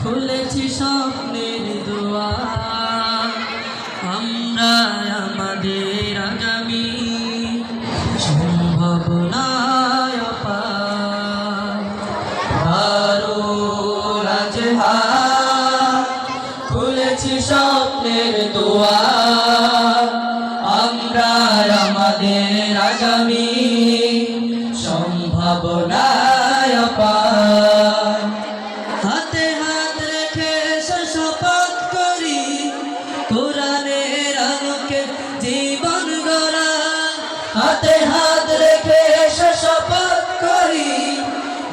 খুলেছি স্বপ্নের দুয়ার। আমরা আমাদের আগামী সম্ভাবনায় দারুল আজহার খুলেছি স্বপ্নের দুয়ার। আমরা আমাদের আগামী সম্ভাবনায় জীবন গড়া, হাতে হাত রেখে শপথ করি।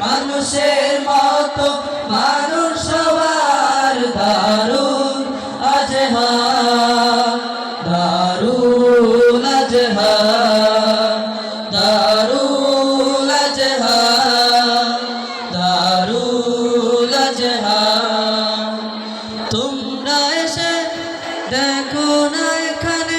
মানুষের মতো মানুষ সবার দারুণ আজহা দারুল আজহা দারুল আজহা দারুল আজহা। তোমরা এসে দেখো না এখানে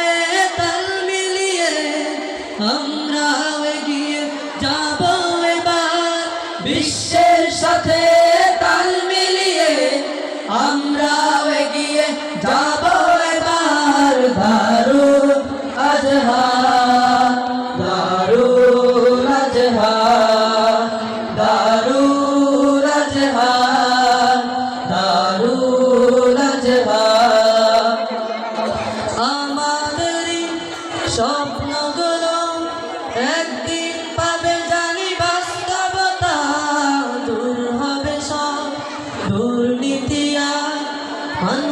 বিশ্বের সাথে তাল মিলিয়ে আমরা এগিয়ে যাব এবার দারুল আজহা